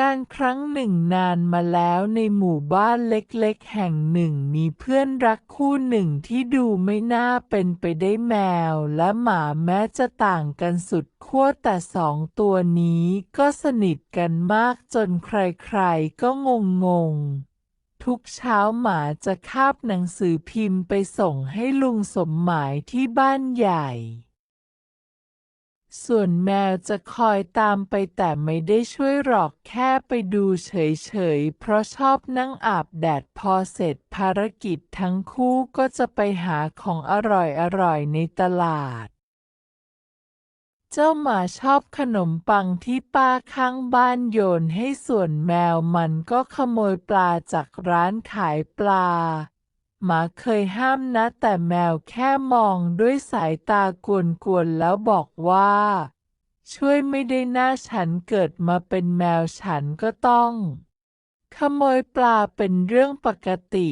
การครั้งหนึ่งนานมาแล้วในหมู่บ้านเล็กๆ แห่งหนึ่งมีเพื่อนรักคู่หนึ่งที่ดูไม่น่าเป็นไปได้แมวและหมาแม้จะต่างกันสุดขั้วแต่สองตัวนี้ก็สนิทกันมากจนใครๆก็งงงๆทุกเช้าหมาจะคาบหนังสือพิมพ์ไปส่งให้ลุงสมหมายที่บ้านใหญ่ ส่วนแมวจะคอยตามไปแต่ไม่ได้ช่วยหรอกแค่ไปดูเฉยๆ เพราะชอบนั่งอาบแดดพอเสร็จภารกิจทั้งคู่ก็จะไปหาของอร่อยๆ ในตลาด เจ้าหมาชอบขนมปังที่ป้าข้างบ้านโยนให้ส่วนแมวมันก็ขโมยปลาจากร้านขายปลา หมาเคยห้ามนะ แต่แมวแค่มองด้วยสายตากวนๆแล้วบอกว่า ช่วยไม่ได้หน้าฉันเกิดมาเป็นแมวฉันก็ต้อง ขโมยปลาเป็นเรื่องปกติ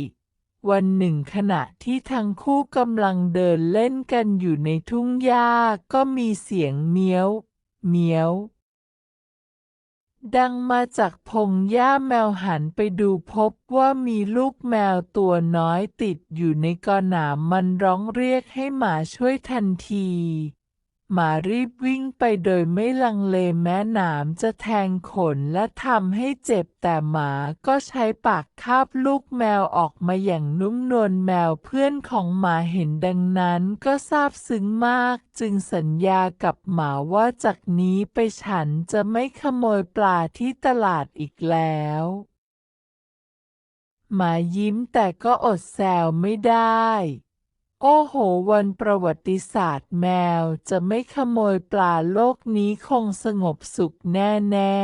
วันหนึ่งขณะที่ทั้งคู่กำลังเดินเล่นกันอยู่ในทุ่งหญ้าก็มีเสียงเมี้ยว เมี้ยว ดังมาจากพงหญ้าแมวหันไปดูพบว่ามีลูกแมวตัวน้อยติดอยู่ในกอหนามมันร้องเรียกให้หมาช่วยทันที หมารีบวิ่งไปโดยไม่ลังเลแม้หนามจะแทงขนและทำให้เจ็บแต่หมาก็ใช้ปากคาบลูกแมวออกมาอย่างนุ่มนวลแมวเพื่อนของหมาเห็นดังนั้นก็ซาบซึ้งมาก จึงสัญญากับหมาว่าจากนี้ไปฉันจะไม่ขโมยปลาที่ตลาดอีกแล้วหมายิ้มแต่ก็อดแซวไม่ได้ โอ้โห วันประวัติศาสตร์แมวจะไม่ขโมยปลาโลกนี้คงสงบสุขแน่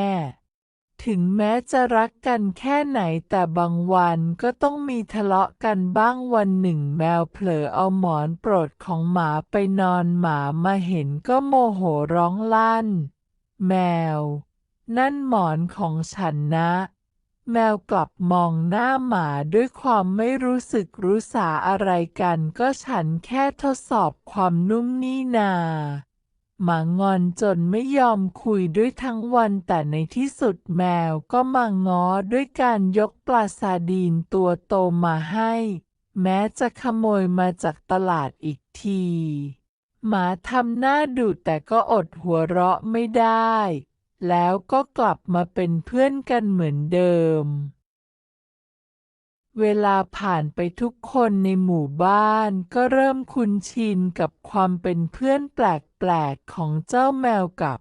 ๆ ถึงแม้จะรักกันแค่ไหนแต่บางวันก็ต้องมีทะเลาะกันบ้างวันหนึ่งแมวเผลอเอาหมอนโปรดของหมาไปนอนหมามาเห็นก็โมโหร้องลั่น แมว นั่นหมอนของฉันนะ แมวกลับมองหน้าหมาด้วยความไม่รู้สึกรู้สาอะไรกัน ก็ฉันแค่ทดสอบความนุ่มนี่นา หมางอนจนไม่ยอมคุยด้วยทั้งวันแต่ในที่สุดแมวก็มาง้อด้วยการยกปลาซาดีนตัวโตมาให้ แม้จะขโมยมาจากตลาดอีกที หมาทำหน้าดุแต่ก็อดหัวเราะไม่ได้ แล้วก็กลับมาเป็นเพื่อนกันเหมือนเดิม เวลาผ่านไปทุกคนในหมู่บ้านก็เริ่มคุ้นชินกับความเป็นเพื่อนแปลกๆของเจ้าแมวกับ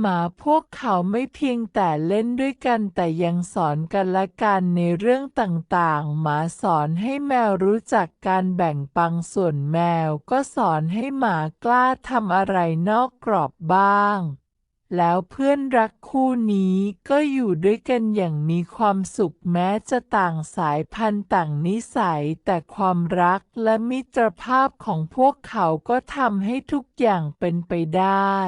หมาพวกเขาไม่เพียงแต่เล่นด้วยกันแต่ยังสอนกันและกันในเรื่องต่างๆ หมาสอนให้แมวรู้จักการแบ่งปันส่วนแมวก็สอนให้หมากล้าทำอะไรนอกกรอบบ้าง แล้วเพื่อนรักคู่นี้ก็อยู่ด้วยกันอย่างมีความสุขแม้จะต่างสายพันธุ์ต่างนิสัย แต่ความรักและมิตรภาพของพวกเขาก็ทำให้ทุกอย่างเป็นไปได้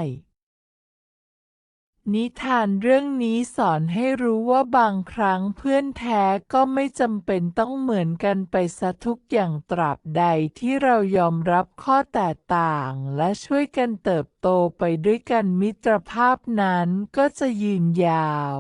นิทานเรื่องนี้สอนให้รู้ว่าบางครั้งเพื่อนแท้ก็ไม่จำเป็นต้องเหมือนกันไปซะทุกอย่างตราบใดที่เรายอมรับข้อแตกต่าง และช่วยกันเติบโตไปด้วยกันมิตรภาพนั้นก็จะยืนยาว